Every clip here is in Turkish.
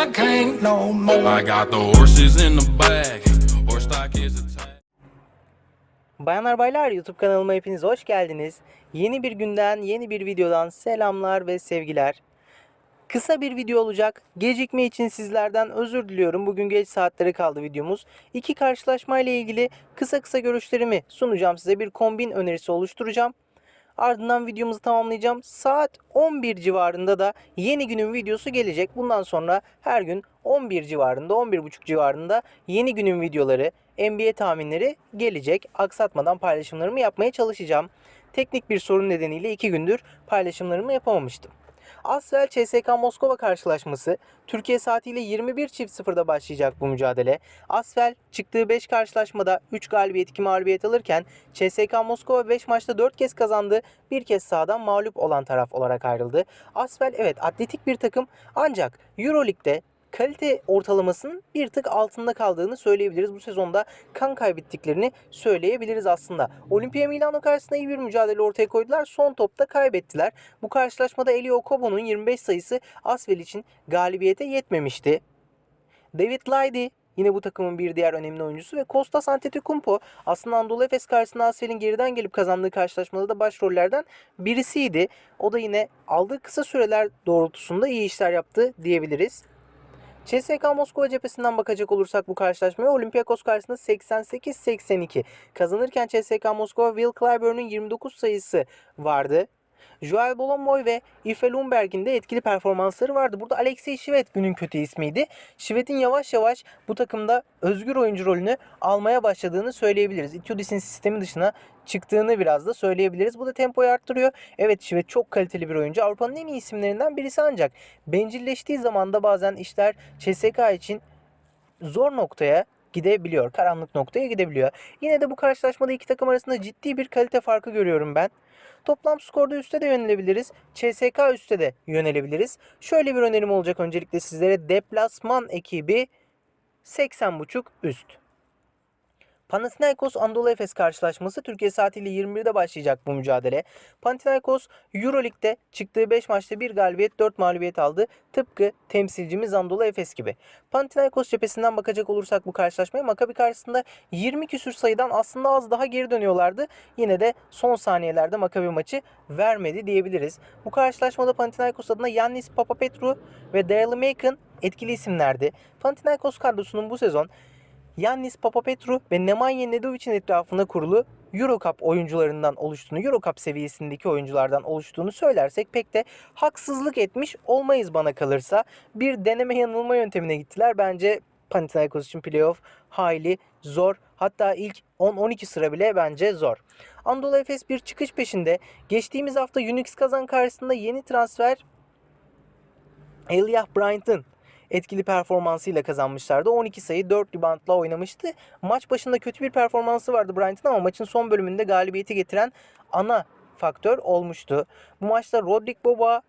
I can't no more. I got the horses in the back. Horse stock is attached. Bayanlar baylar YouTube kanalıma hepiniz hoş geldiniz. Yeni bir günden, yeni bir videodan selamlar ve sevgiler. Kısa bir video olacak. Gecikme için sizlerden özür diliyorum. Bugün geç saatlere kaldı videomuz. İki karşılaşma ile ilgili kısa kısa görüşlerimi sunacağım size. Bir kombin önerisi oluşturacağım. Ardından videomuzu tamamlayacağım. Saat 11 civarında da yeni günün videosu gelecek. Bundan sonra her gün 11 civarında, 11.30 civarında yeni günün videoları, NBA tahminleri gelecek. Aksatmadan paylaşımlarımı yapmaya çalışacağım. Teknik bir sorun nedeniyle 2 gündür paylaşımlarımı yapamamıştım. Asvel CSK Moskova karşılaşması Türkiye saatiyle 21.00'da başlayacak bu mücadele. Asvel çıktığı 5 karşılaşmada 3 galibiyet 2 mağlubiyet alırken CSK Moskova 5 maçta 4 kez kazandı. Bir kez sahadan mağlup olan taraf olarak ayrıldı. Asvel evet atletik bir takım ancak Euroleague'de kalite ortalamasının bir tık altında kaldığını söyleyebiliriz. Bu sezonda kan kaybettiklerini söyleyebiliriz aslında. Olimpia Milano karşısında iyi bir mücadele ortaya koydular. Son topta kaybettiler. Bu karşılaşmada Eli Okobo'nun 25 sayısı Asvel için galibiyete yetmemişti. David Lydy yine bu takımın bir diğer önemli oyuncusu ve Kostas Antetokounmpo aslında Anadolu Efes karşısında Asfel'in geriden gelip kazandığı karşılaşmada da başrollerden birisiydi. O da yine aldığı kısa süreler doğrultusunda iyi işler yaptı diyebiliriz. CSK Moskova cephesinden bakacak olursak bu karşılaşmaya Olympiakos karşısında 88-82 kazanırken CSK Moskova Will Clyburn'un 29 sayısı vardı. Joel Bolomboy ve Ife Lundberg'in de etkili performansları vardı. Burada Alexey Şivet günün kötü ismiydi. Şivet'in yavaş yavaş bu takımda özgür oyuncu rolünü almaya başladığını söyleyebiliriz. Itudis'in sistemi dışına çıktığını biraz da söyleyebiliriz. Bu da tempoyu arttırıyor. Evet Şivet çok kaliteli bir oyuncu. Avrupa'nın en iyi isimlerinden birisi ancak bencilleştiği zaman da bazen işler CSK için zor noktaya gidebiliyor. Karanlık noktaya gidebiliyor. Yine de bu karşılaşmada iki takım arasında ciddi bir kalite farkı görüyorum ben. Toplam skorda üste de yönelebiliriz. CSK üste de yönelebiliriz. Şöyle bir önerim olacak öncelikle sizlere. Deplasman ekibi 80.5 üst. Panathinaikos Anadolu Efes karşılaşması Türkiye saatiyle 21'de başlayacak bu mücadele. Panathinaikos Euroleague'de çıktığı 5 maçta bir galibiyet 4 mağlubiyet aldı. Tıpkı temsilcimiz Anadolu Efes gibi. Panathinaikos cephesinden bakacak olursak bu karşılaşmaya Maccabi karşısında 20 küsür sayıdan aslında az daha geri dönüyorlardı. Yine de son saniyelerde Maccabi maçı vermedi diyebiliriz. Bu karşılaşmada Panathinaikos adına Yannis Papapetru ve Daryl Macon etkili isimlerdi. Panathinaikos kadrosunun bu sezon Yannis Papapetru ve Nemanja Nedovic'in etrafında kurulu Eurocup oyuncularından oluştuğunu, Eurocup seviyesindeki oyunculardan oluştuğunu söylersek pek de haksızlık etmiş olmayız bana kalırsa. Bir deneme yanılma yöntemine gittiler. Bence Panathinaikos için playoff hayli zor. Hatta ilk 10-12 sıra bile bence zor. Anadolu Efes bir çıkış peşinde. Geçtiğimiz hafta Unix kazan karşısında yeni transfer Elijah Bryant'ın etkili performansıyla kazanmışlardı. 12 sayı 4 reboundla oynamıştı. Maç başında kötü bir performansı vardı Bryant'ın ama maçın son bölümünde galibiyeti getiren ana faktör olmuştu. Bu maçta Rodrik Boba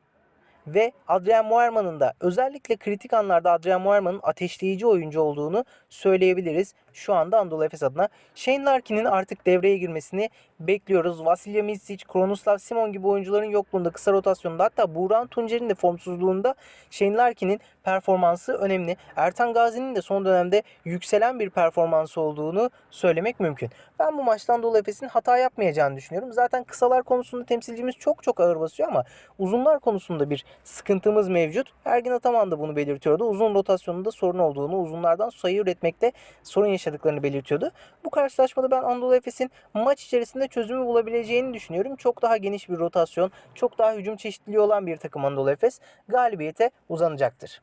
ve Adrian Moerman'ın da özellikle kritik anlarda Adrian Moerman'ın ateşleyici oyuncu olduğunu söyleyebiliriz. Şu anda Anadolu Efes adına Shane Larkin'in artık devreye girmesini bekliyoruz. Vasilya Misic, Kronoslav Simon gibi oyuncuların yokluğunda kısa rotasyonda hatta Buğran Tuncer'in de formsuzluğunda Shane Larkin'in performansı önemli. Ertan Gazi'nin de son dönemde yükselen bir performansı olduğunu söylemek mümkün. Ben bu maçtan Anadolu Efes'in hata yapmayacağını düşünüyorum. Zaten kısalar konusunda temsilcimiz çok çok ağır basıyor ama uzunlar konusunda bir sıkıntımız mevcut. Ergin Ataman da bunu belirtiyordu. Uzun rotasyonunda sorun olduğunu, uzunlardan sayı üretmekte sorun yaşadıklarını belirtiyordu. Bu karşılaşmada ben Anadolu Efes'in maç içerisinde çözümü bulabileceğini düşünüyorum. Çok daha geniş bir rotasyon, çok daha hücum çeşitliliği olan bir takım Anadolu Efes galibiyete uzanacaktır.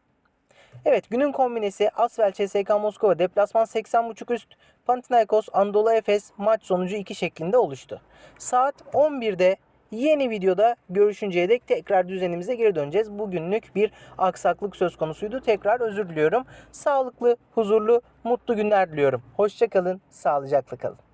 Evet günün kombinesi Asvel CSK Moskova deplasman 80.5 üst Panathinaikos Anadolu Efes maç sonucu 2 şeklinde oluştu. Saat 11'de yeni videoda görüşünceye dek tekrar düzenimize geri döneceğiz. Bugünlük bir aksaklık söz konusuydu. Tekrar özür diliyorum. Sağlıklı, huzurlu, mutlu günler diliyorum. Hoşçakalın, sağlıcakla kalın.